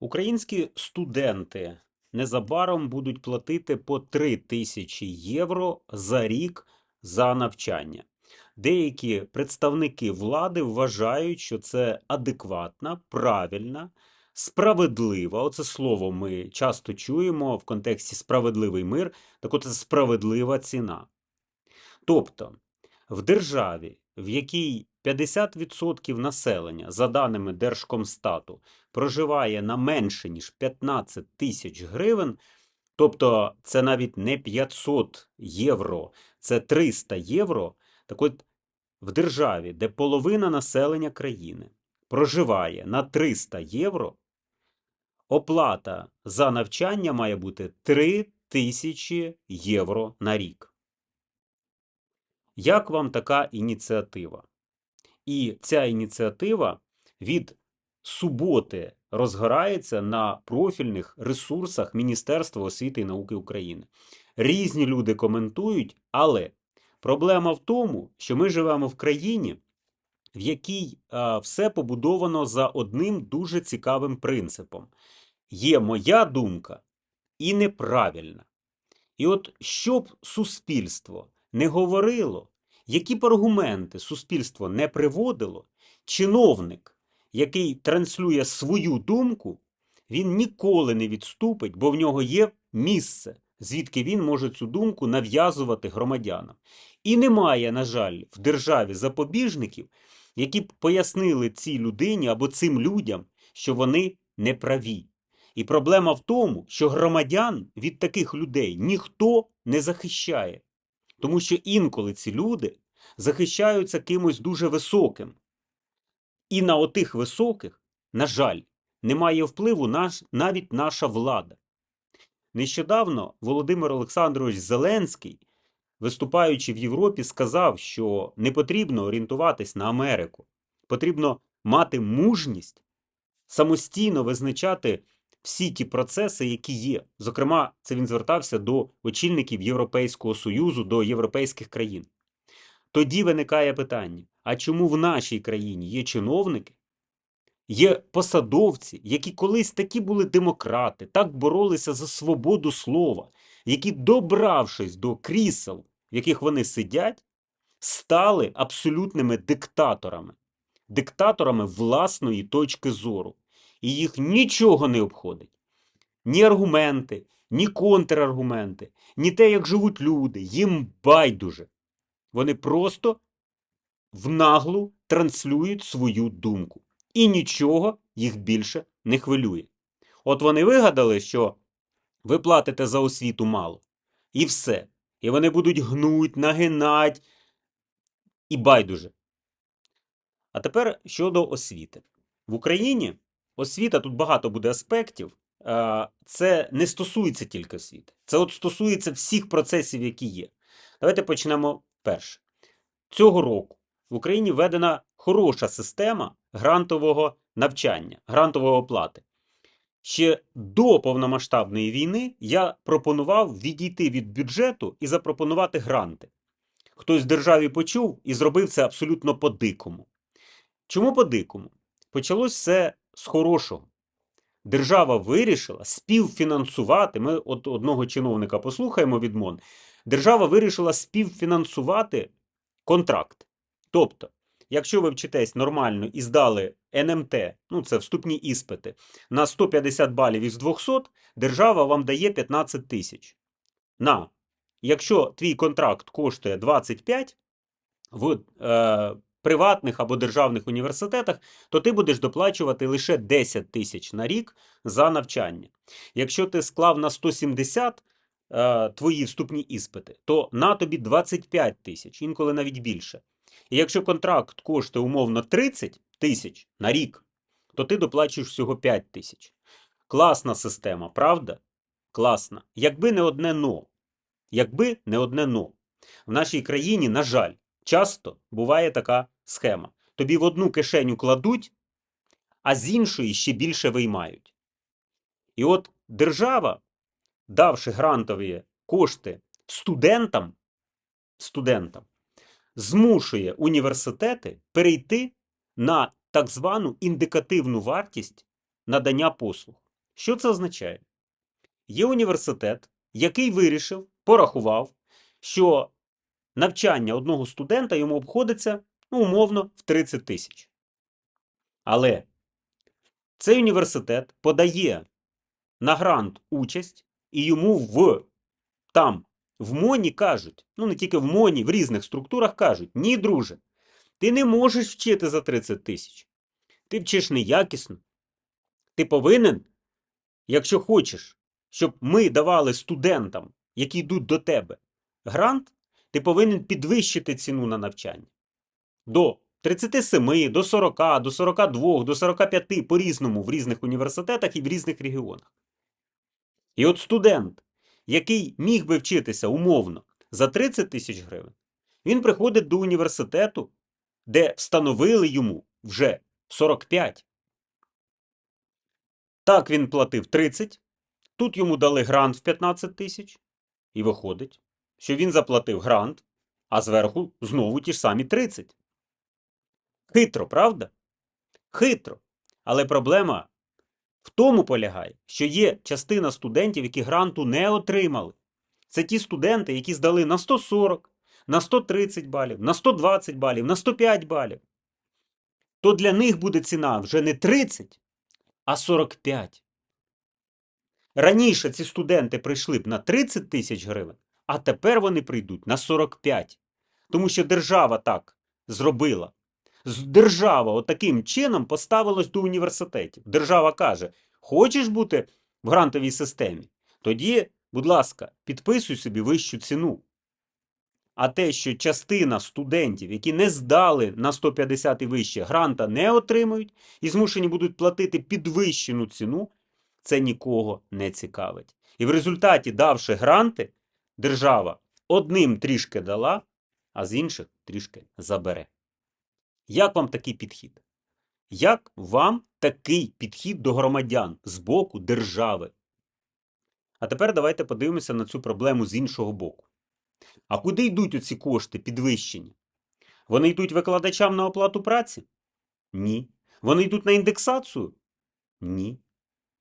Українські студенти незабаром будуть платити по 3 тисячі євро за рік за навчання. Деякі представники влади вважають, що це адекватна, правильна, справедлива. Оце слово ми часто чуємо в контексті справедливий мир. Так от це справедлива ціна. Тобто, в державі, в якій 50% населення, за даними Держкомстату, проживає на менше, ніж 15 тисяч гривень, тобто це навіть не 500 євро, це 300 євро. Так от в державі, де половина населення країни проживає на 300 євро, оплата за навчання має бути 3 тисячі євро на рік. Як вам така ініціатива? І ця ініціатива від суботи розгорається на профільних ресурсах Міністерства освіти і науки України. Різні люди коментують, але проблема в тому, що ми живемо в країні, в якій все побудовано за одним дуже цікавим принципом: є моя думка і неправильна. І от щоб суспільство не говорило, які б аргументи суспільство не приводило, чиновник, який транслює свою думку, він ніколи не відступить, бо в нього є місце, звідки він може цю думку нав'язувати громадянам. І немає, на жаль, в державі запобіжників, які б пояснили цій людині або цим людям, що вони не праві. І проблема в тому, що громадян від таких людей ніхто не захищає. Тому що інколи ці люди захищаються кимось дуже високим. І на отих високих, на жаль, немає впливу наш, навіть наша влада. Нещодавно Володимир Олександрович Зеленський, виступаючи в Європі, сказав, що не потрібно орієнтуватись на Америку, потрібно мати мужність самостійно визначати всі ті процеси, які є. Зокрема, це він звертався до очільників Європейського Союзу, до європейських країн. Тоді виникає питання: а чому в нашій країні є чиновники, є посадовці, які колись такі були демократи, так боролися за свободу слова, які, добравшись до крісел, в яких вони сидять, стали абсолютними диктаторами, диктаторами власної точки зору. І їх нічого не обходить. Ні аргументи, ні контраргументи, ні те, як живуть люди, їм байдуже. Вони просто в наглу транслюють свою думку. І нічого їх більше не хвилює. От вони вигадали, що ви платите за освіту мало. І все. І вони будуть гнуть, нагинать. І байдуже. А тепер щодо освіти. В Україні освіта тут багато буде аспектів. Е, Це не стосується тільки освіти. Це от стосується всіх процесів, які є. Давайте почнемо перше. Цього року в Україні введена хороша система грантового навчання, грантової оплати. Ще до повномасштабної війни я пропонував відійти від бюджету і запропонувати гранти. Хтось в державі почув і зробив це абсолютно по-дикому. Чому по-дикому? Почалось все з хорошого. Держава вирішила співфінансувати. Ми от одного чиновника послухаємо від МОН. Держава вирішила співфінансувати контракт. Тобто, якщо ви вчитесь нормально і здали НМТ, ну це вступні іспити, на 150 балів із 200, держава вам дає 15 тисяч. На, якщо твій контракт коштує 25 в е, приватних або державних університетах, то ти будеш доплачувати лише 10 тисяч на рік за навчання. Якщо ти склав на 170 е, твої вступні іспити, то на тобі 25 тисяч, інколи навіть більше. І якщо контракт коштує умовно 30 тисяч на рік, то ти доплачуєш всього 5 тисяч. Класна система, правда? Класна. Якби не одне но. Якби не одне но. В нашій країні, на жаль, часто буває така схема. Тобі в одну кишеню кладуть, а з іншої ще більше виймають. І от держава, давши грантові кошти студентам, студентам, змушує університети перейти на так звану індикативну вартість надання послуг. Що це означає? Є університет, який вирішив, порахував, що навчання одного студента йому обходиться ну, умовно в 30 тисяч. Але цей університет подає на грант участь, і йому в там, в МОНі кажуть, ну не тільки в МОНі, в різних структурах кажуть: ні, друже, ти не можеш вчити за 30 тисяч. Ти вчиш неякісно. Ти повинен, якщо хочеш, щоб ми давали студентам, які йдуть до тебе, грант, ти повинен підвищити ціну на навчання до 37, до 40, до 42, до 45 по-різному в різних університетах і в різних регіонах. І от студент, який міг би вчитися умовно за 30 тисяч гривень, він приходить до університету, де встановили йому вже 45. Так він платив 30, тут йому дали грант в 15 тисяч, і виходить, що він заплатив грант, а зверху знову ті ж самі 30. Хитро, правда? Хитро. Але проблема в тому полягає, що є частина студентів, які гранту не отримали. Це ті студенти, які здали на 140, на 130 балів, на 120 балів, на 105 балів. То для них буде ціна вже не 30, а 45. Раніше ці студенти прийшли б на 30 тисяч гривень, а тепер вони прийдуть на 45. Тому що держава так зробила. Держава отаким чином поставилась до університетів. Держава каже: хочеш бути в грантовій системі? Тоді, будь ласка, підписуй собі вищу ціну. А те, що частина студентів, які не здали на 150 і вище, гранта не отримують і змушені будуть платити підвищену ціну, це нікого не цікавить. І в результаті, давши гранти, держава одним трішки дала, а з інших трішки забере. Як вам такий підхід? Як вам такий підхід до громадян з боку держави? А тепер давайте подивимося на цю проблему з іншого боку. А куди йдуть оці кошти підвищені? Вони йдуть викладачам на оплату праці? Ні. Вони йдуть на індексацію? Ні.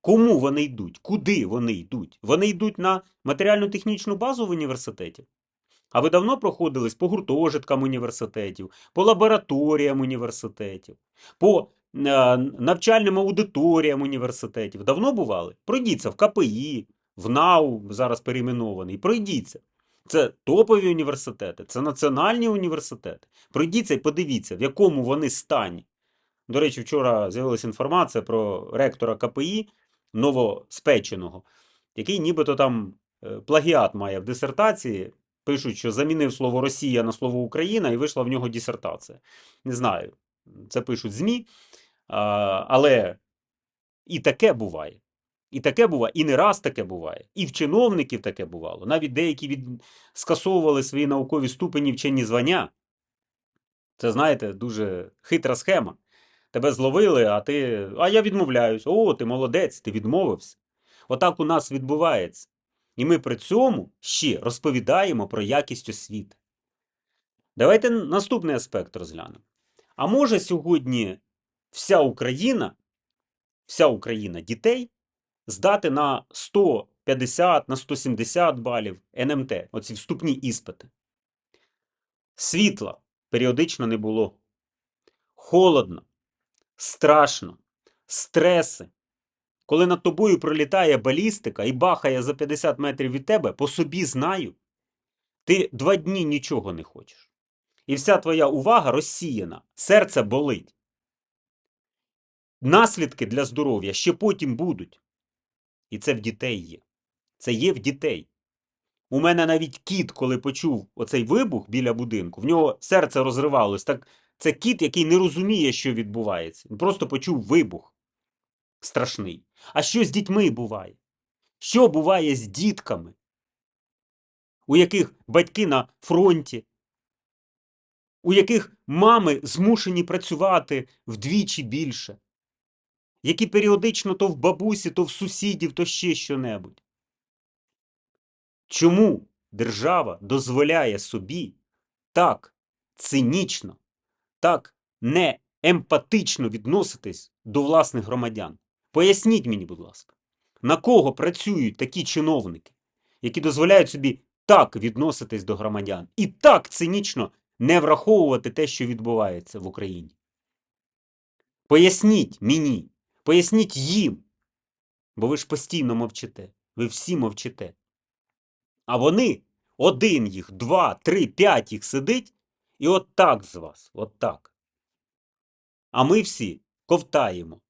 Кому вони йдуть? Куди вони йдуть? Вони йдуть на матеріально-технічну базу в університеті? А ви давно проходились по гуртожиткам університетів, по лабораторіям університетів, по е, навчальним аудиторіям університетів? Давно бували? Пройдіться в КПІ, в НАУ, зараз перейменований. Пройдіться. Це топові університети, це національні університети. Пройдіться і подивіться, в якому вони стані. До речі, вчора з'явилася інформація про ректора КПІ новоспеченого, який нібито там е, плагіат має в дисертації. Пишуть, що замінив слово Росія на слово Україна, і вийшла в нього дисертація. Не знаю, це пишуть ЗМІ, але і таке буває. І таке буває, і не раз таке буває. І в чиновників таке бувало. Навіть деякі від... скасовували свої наукові ступені вчені звання. Це, знаєте, дуже хитра схема. Тебе зловили, а ти. А я відмовляюсь. О, ти молодець, ти відмовився. Отак у нас відбувається. І ми при цьому ще розповідаємо про якість освіти. Давайте наступний аспект розглянемо. А може сьогодні вся Україна, вся Україна дітей здати на 150, на 170 балів НМТ, оці вступні іспити. Світла періодично не було. Холодно, страшно, стреси. Коли над тобою пролітає балістика і бахає за 50 метрів від тебе, по собі знаю, ти два дні нічого не хочеш. І вся твоя увага розсіяна, серце болить. Наслідки для здоров'я ще потім будуть. І це в дітей є. Це є в дітей. У мене навіть кіт, коли почув оцей вибух біля будинку, в нього серце розривалось. Так це кіт, який не розуміє, що відбувається. Він просто почув вибух страшний. А що з дітьми буває? Що буває з дітками, у яких батьки на фронті, у яких мами змушені працювати вдвічі більше, які періодично то в бабусі, то в сусідів, то ще що-небудь? Чому держава дозволяє собі так цинічно, так не емпатично відноситись до власних громадян? Поясніть мені, будь ласка. На кого працюють такі чиновники, які дозволяють собі так відноситись до громадян і так цинічно не враховувати те, що відбувається в Україні? Поясніть мені, поясніть їм, бо ви ж постійно мовчите, ви всі мовчите. А вони, один їх, два, три, п'ять їх сидить, і от так з вас, от так. А ми всі ковтаємо.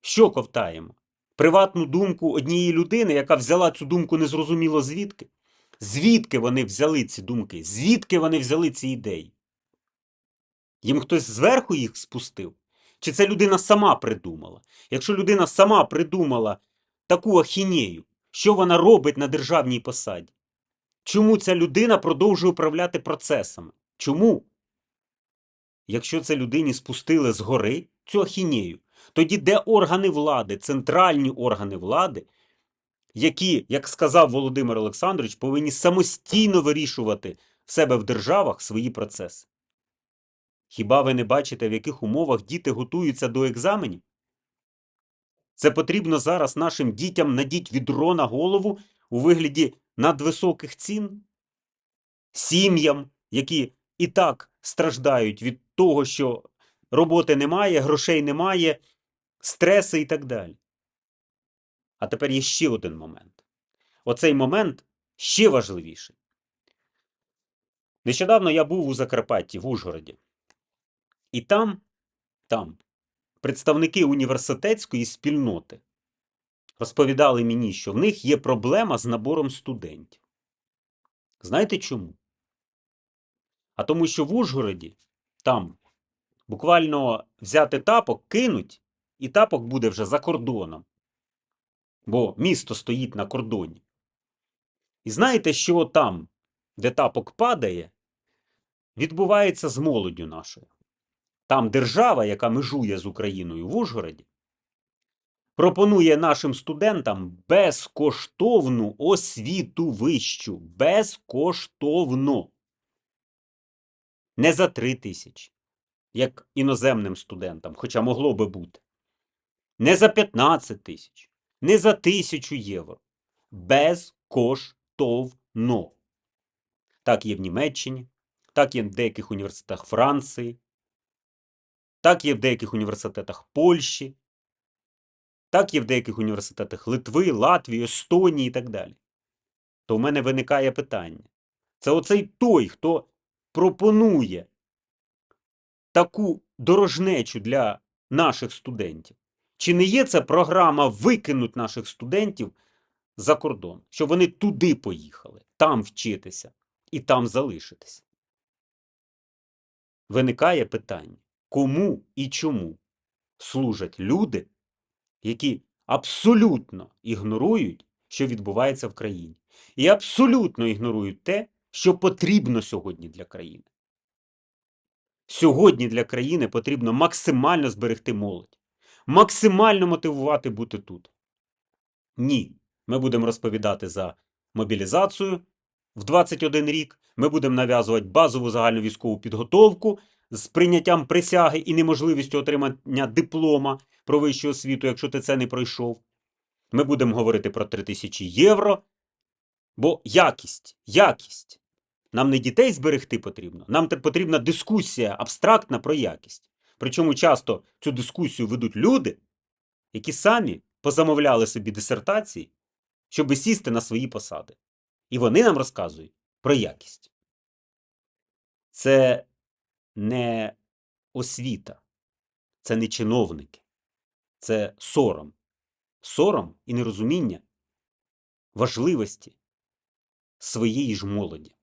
Що ковтаємо? Приватну думку однієї людини, яка взяла цю думку незрозуміло звідки? Звідки вони взяли ці думки? Звідки вони взяли ці ідеї? Їм хтось зверху їх спустив? Чи це людина сама придумала? Якщо людина сама придумала таку ахінею, що вона робить на державній посаді? Чому ця людина продовжує управляти процесами? Чому? Якщо це людині спустили згори цю ахінею, тоді де органи влади, центральні органи влади, які, як сказав Володимир Олександрович, повинні самостійно вирішувати в себе в державах свої процеси? Хіба ви не бачите, в яких умовах діти готуються до екзаменів? Це потрібно зараз нашим дітям надіть відро на голову у вигляді надвисоких цін? Сім'ям, які і так страждають від того, що роботи немає, грошей немає, стреси і так далі. А тепер є ще один момент. Оцей момент ще важливіший. Нещодавно я був у Закарпатті, в Ужгороді. І там, там представники університетської спільноти розповідали мені, що в них є проблема з набором студентів. Знаєте чому? А тому, що в Ужгороді там буквально взяти тапок, кинуть, і тапок буде вже за кордоном. Бо місто стоїть на кордоні. І знаєте, що там, де тапок падає, відбувається з молоддю нашою. Там держава, яка межує з Україною в Ужгороді, пропонує нашим студентам безкоштовну освіту вищу. Безкоштовно. Не за три тисячі, як іноземним студентам, хоча могло би бути. Не за 15 тисяч, не за тисячу євро. Безкоштовно. Так є в Німеччині, так є в деяких університетах Франції, так є в деяких університетах Польщі, так є в деяких університетах Литви, Латвії, Естонії і так далі. То в мене виникає питання. Це оцей той, хто пропонує таку дорожнечу для наших студентів. Чи не є це програма викинуть наших студентів за кордон, щоб вони туди поїхали, там вчитися і там залишитися? Виникає питання, кому і чому служать люди, які абсолютно ігнорують, що відбувається в країні, і абсолютно ігнорують те, що потрібно сьогодні для країни. Сьогодні для країни потрібно максимально зберегти молодь, максимально мотивувати бути тут. Ні, ми будемо розповідати за мобілізацію в 21 рік, ми будемо нав'язувати базову загальну військову підготовку з прийняттям присяги і неможливістю отримання диплома про вищу освіту, якщо ти це не пройшов. Ми будемо говорити про 3000 євро. Бо якість, якість. Нам не дітей зберегти потрібно, нам потрібна дискусія абстрактна про якість. Причому часто цю дискусію ведуть люди, які самі позамовляли собі дисертації, щоб сісти на свої посади. І вони нам розказують про якість. Це не освіта, це не чиновники, це сором. Сором і нерозуміння важливості своєї ж молоді.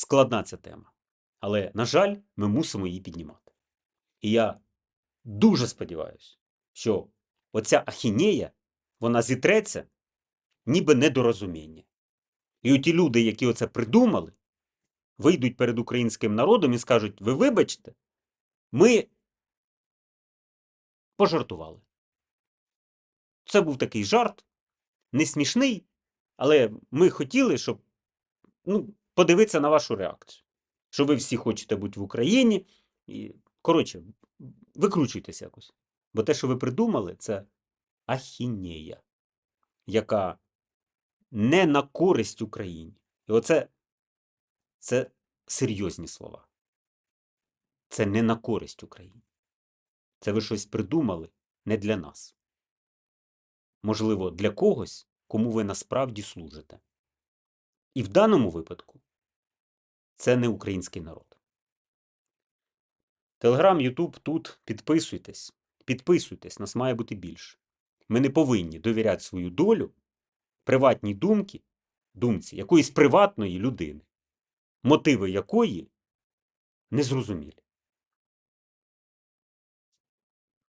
Складна ця тема. Але, на жаль, ми мусимо її піднімати. І я дуже сподіваюся, що оця ахінея, вона зітреться ніби недорозуміння. І оті люди, які оце придумали, вийдуть перед українським народом і скажуть: ви вибачте, ми пожартували. Це був такий жарт, не смішний, але ми хотіли, щоб ну, подивитися на вашу реакцію. Що ви всі хочете бути в Україні. І, коротше, викручуйтесь якось. Бо те, що ви придумали, це ахінея, яка не на користь Україні. І оце це серйозні слова. Це не на користь Україні. Це ви щось придумали не для нас. Можливо, для когось, кому ви насправді служите. І в даному випадку це не український народ. Телеграм, Ютуб тут підписуйтесь. Підписуйтесь, нас має бути більше. Ми не повинні довіряти свою долю приватній думці, думці якоїсь приватної людини, мотиви якої незрозумілі.